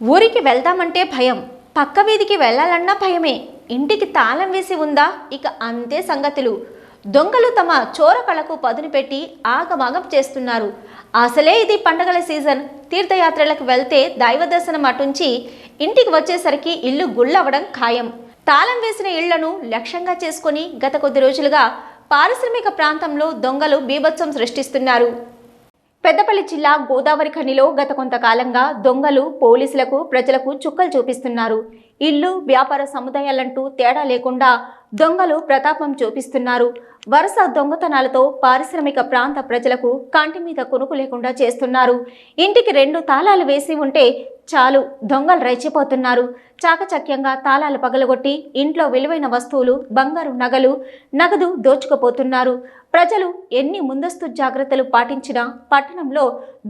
ఊరికి వెళ్దామంటే భయం. పక్క వీధికి వెళ్ళాలన్నా భయమే. ఇంటికి తాళం వేసి ఉందా? ఇక అంతే సంగతులు. దొంగలు తమ చోర కళకు పదును పెట్టి ఆగమాగం చేస్తున్నారు. అసలే ఇది పండగల సీజన్. తీర్థయాత్రలకు వెళ్తే దైవ దర్శనం అటుంచి ఇంటికి వచ్చేసరికి ఇల్లు గుళ్ళవడం ఖాయం. తాళం వేసిన ఇళ్ళను లక్ష్యంగా చేసుకొని గత కొద్ది రోజులుగా పారిశ్రామిక ప్రాంతంలో దొంగలు బీభత్సం సృష్టిస్తున్నారు. పెద్దపల్లి జిల్లా గోదావరి ఖనిలో గత కొంతకాలంగా దొంగలు పోలీసులకు ప్రజలకు చుక్కలు చూపిస్తున్నారు. ఇల్లు వ్యాపార సముదాయాలంటూ తేడా లేకుండా దొంగలు ప్రతాపం చూపిస్తున్నారు. వరుస దొంగతనాలతో పారిశ్రామిక ప్రాంత ప్రజలకు కంటి మీద కొనుకు లేకుండా చేస్తున్నారు. ఇంటికి రెండు తాళాలు వేసి ఉంటే చాలు దొంగలు రెచ్చిపోతున్నారు. చాకచక్యంగా తాళాలు పగలగొట్టి ఇంట్లో విలువైన వస్తువులు బంగారు నగలు నగదు దోచుకుపోతున్నారు. ప్రజలు ఎన్ని ముందస్తు జాగ్రత్తలు పాటించినా పట్టణంలో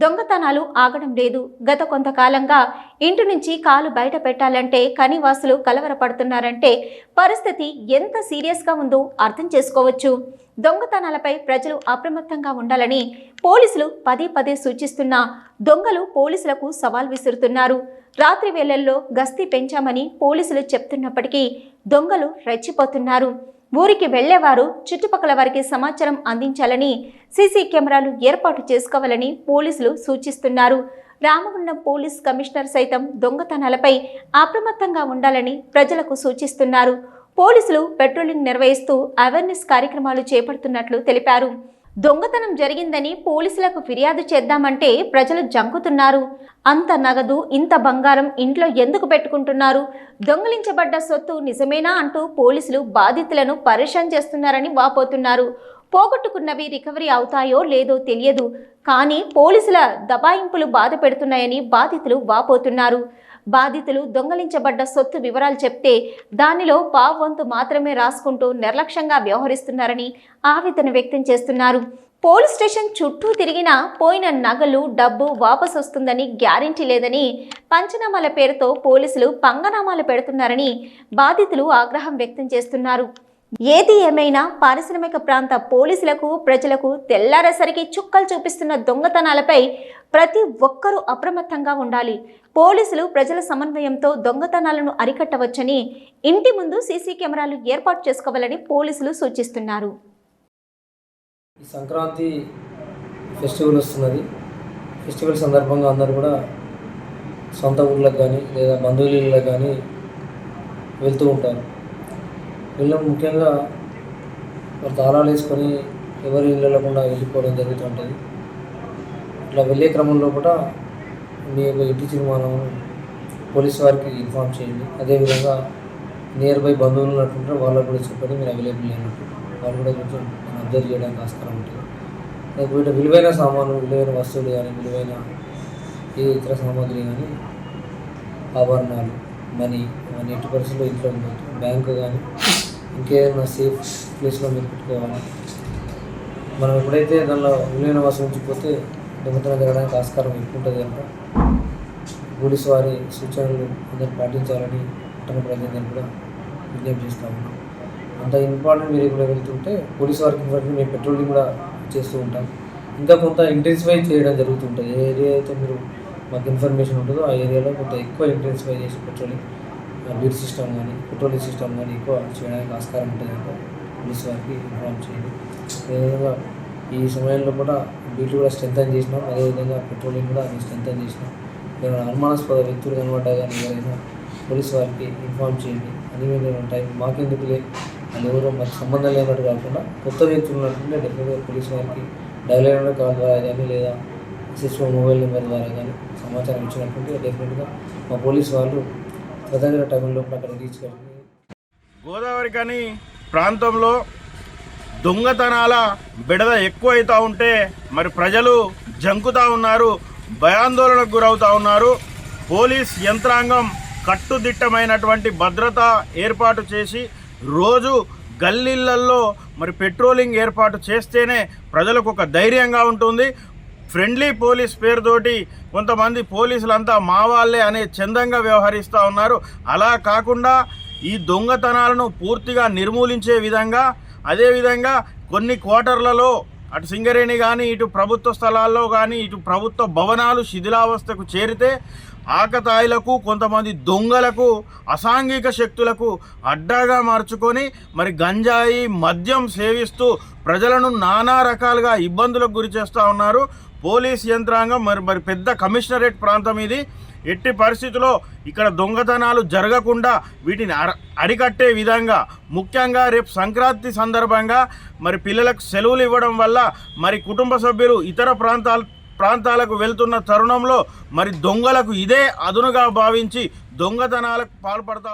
దొంగతనాలు ఆగడం లేదు. గత కొంతకాలంగా ఇంటి నుంచి కాలు బయట పెట్టాలంటే కనివాసులు కలవరపడుతున్నారంటే పరిస్థితి ఎంత సీరియస్గా ఉందో అర్థం చేసుకోవచ్చు. దొంగతనాలపై ప్రజలు అప్రమత్తంగా ఉండాలని పోలీసులు పదే పదే సూచిస్తున్నా దొంగలు పోలీసులకు సవాల్ విసురుతున్నారు. రాత్రి వేళల్లో గస్తీ పెంచామని పోలీసులు చెప్తున్నప్పటికీ దొంగలు రెచ్చిపోతున్నారు. ఊరికి వెళ్ళేవారు చుట్టుపక్కల వారికి సమాచారం అందించాలని సీసీ కెమెరాలు ఏర్పాటు చేసుకోవాలని పోలీసులు సూచిస్తున్నారు. రామగుండం పోలీస్ కమిషనర్ సైతం దొంగతనాలపై అప్రమత్తంగా ఉండాలని ప్రజలకు సూచిస్తున్నారు. పోలీసులు పెట్రోలింగ్ నిర్వహిస్తూ అవేర్నెస్ కార్యక్రమాలు చేపడుతున్నట్లు తెలిపారు. దొంగతనం జరిగిందని పోలీసులకు ఫిర్యాదు చేద్దామంటే ప్రజలు జంకుతున్నారు. అంత నగదు ఇంత బంగారం ఇంట్లో ఎందుకు పెట్టుకుంటున్నారు? దొంగిలించబడ్డ సొత్తు నిజమేనా అంటూ పోలీసులు బాధితులను పరేషాన్ చేస్తున్నారని వాపోతున్నారు. పోగొట్టుకున్నవి రికవరీ అవుతాయో లేదో తెలియదు. కానీ పోలీసుల దబాయింపులు బాధ పెడుతున్నాయని బాధితులు వాపోతున్నారు. బాధితులు దొంగలించబడ్డ సొత్తు వివరాలు చెప్తే దానిలో పావంతు మాత్రమే రాసుకుంటూ నిర్లక్ష్యంగా వ్యవహరిస్తున్నారని ఆవేదన వ్యక్తం చేస్తున్నారు. పోలీస్ స్టేషన్ చుట్టూ తిరిగినా పోయిన నగలు డబ్బు వాపసు వస్తుందని గ్యారెంటీ లేదని పంచనామాల పేరుతో పోలీసులు పంగనామాలు పెడుతున్నారని బాధితులు ఆగ్రహం వ్యక్తం చేస్తున్నారు. ఏది ఏమైనా పారిశ్రామిక ప్రాంత పోలీసులకు ప్రజలకు తెల్లారేసరికి చుక్కలు చూపిస్తున్న దొంగతనాలపై ప్రతి ఒక్కరూ అప్రమత్తంగా ఉండాలి. పోలీసులు ప్రజల సమన్వయంతో దొంగతనాలను అరికట్టవచ్చని ఇంటి ముందు సీసీ కెమెరాలు ఏర్పాటు చేసుకోవాలని పోలీసులు సూచిస్తున్నారు. ఈ సంక్రాంతి ఫెస్టివల్ వస్తున్నది. ఫెస్టివల్ సందర్భంగా అందరూ కూడా సొంత ఊర్లకు కానీ లేదా బంధువులకు కానీ వెళ్తూ ఉంటారు. వీళ్ళు ముఖ్యంగా వారు తాళాలు వేసుకొని ఎవరి ఇళ్ళకుండా వెళ్ళిపోవడం జరుగుతుంటుంది. ఇట్లా వెళ్ళే క్రమంలో కూడా మీ యొక్క ఇంటి తీర్మానం పోలీస్ వారికి ఇన్ఫామ్ చేయండి. అదేవిధంగా నియర్ బై బంధువులు ఉన్నట్టుంటే వాళ్ళకు కూడా చెప్పండి మీరు అవైలబుల్ అయినట్టు. వాళ్ళు కూడా కొంచెం అబ్జర్వ్ చేయడానికి ఆస్కారం ఉంటుంది. లేకపోతే విలువైన సామాను విలువైన వస్తువులు కానీ విలువైన ఏ ఇతర సామాగ్రి కానీ ఆభరణాలు మనీ మనీ ఎట్టి పరిస్థితుల్లో ఇంట్లో ఉండవచ్చు బ్యాంకు కానీ ఇంకేదైనా సేఫ్ ప్లేస్లో మీరు పెట్టుకోవాలి? మనం ఎప్పుడైతే దానిలో విలువైన వాసం ఉంచిపోతే దొంగతనం జరగడానికి ఆస్కారం ఎక్కువ ఉంటుంది కనుక పోలీసు వారి సూచనలు అందరూ పాటించాలని పట్టణ ప్రజలందరూ కూడా విజ్ఞప్తి చేస్తాము ఉన్నాం. అంత ఇంపార్టెంట్ మీరు కూడా వెళ్తుంటే పోలీసు వారికి ఇంపార్టెంట్ మేము పెట్రోలింగ్ కూడా చేస్తూ ఉంటాం. ఇంకా కొంత ఇంటెన్సిఫై చేయడం జరుగుతుంటుంది. ఏ ఏరియా అయితే మీరు మాకు ఇన్ఫర్మేషన్ ఉంటుందో ఆ ఏరియాలో కొంత ఎక్కువ ఇంటెన్సిఫై చేసి పెట్రోలింగ్ బీట్ సిస్టమ్ కానీ పెట్రోలింగ్ సిస్టమ్ కానీ ఎక్కువ చేయడానికి ఆస్కారం ఉంటుంది కనుక పోలీస్ వారికి ఇన్ఫార్మ్ చేయండి. అదేవిధంగా ఈ సమయంలో కూడా బీట్లు కూడా స్ట్రెంథన్ చేసినాం. అదేవిధంగా పెట్రోలింగ్ కూడా స్ట్రెంథన్ చేసినాం. ఏమైనా అనుమానాస్పద వ్యక్తులు కనబడ్డా కానీ ఎవరైనా పోలీస్ వారికి ఇన్ఫార్మ్ చేయండి. అన్ని టైం మాకెందుకు లే వాళ్ళు ఎవరో మాకు సంబంధం లేనట్టు కాకుండా కొత్త వ్యక్తులు ఉన్నట్టుంటే డెఫినెట్గా పోలీస్ వారికి డైల్ అయిన కాల్ ద్వారా కానీ లేదా ఎస్ఎస్ఓ మొబైల్ నెంబర్ ద్వారా కానీ సమాచారం ఇచ్చినట్టుంటే డెఫినెట్గా మా పోలీస్ వాళ్ళు తదగిన టైంలో అక్కడ గోదావరి కానీ ప్రాంతంలో దొంగతనాల బిడద ఎక్కువ అవుతూ ఉంటే మరి ప్రజలు జంకుతా ఉన్నారు భయాందోళనకు గురవుతా ఉన్నారు. పోలీస్ యంత్రాంగం కట్టుదిట్టమైనటువంటి భద్రత ఏర్పాటు చేసి రోజు గల్లీళ్ళల్లో మరి పెట్రోలింగ్ ఏర్పాటు చేస్తేనే ప్రజలకు ఒక ధైర్యంగా ఉంటుంది. ఫ్రెండ్లీ పోలీస్ పేరుతోటి కొంతమంది పోలీసులంతా మా వాళ్ళే అనే చందంగా వ్యవహరిస్తూ ఉన్నారు. అలా కాకుండా ఈ దొంగతనాలను పూర్తిగా నిర్మూలించే విధంగా అదేవిధంగా కొన్ని క్వార్టర్లలో అటు సింగరేణి కానీ ఇటు ప్రభుత్వ స్థలాల్లో కానీ ఇటు ప్రభుత్వ భవనాలు శిథిలావస్థకు చేరితే ఆకతాయిలకు కొంతమంది దొంగలకు అసాంఘిక శక్తులకు అడ్డాగా మార్చుకొని మరి గంజాయి మద్యం సేవిస్తూ ప్రజలను నానా రకాలుగా ఇబ్బందులకు గురి చేస్తూ ఉన్నారు. పోలీస్ యంత్రాంగం మరి మరి పెద్ద కమిషనరేట్ ప్రాంతం ఇది. ఎట్టి పరిస్థితుల్లో ఇక్కడ దొంగతనాలు జరగకుండా వీటిని అరికట్టే విధంగా ముఖ్యంగా రేపు సంక్రాంతి సందర్భంగా మరి పిల్లలకు సెలవులు ఇవ్వడం వల్ల మరి కుటుంబ సభ్యులు ఇతర ప్రాంతాల ప్రాంతాలకు వెళ్తున్న తరుణంలో మరి దొంగలకు ఇదే అదునుగా భావించి దొంగతనాలకు పాల్పడతా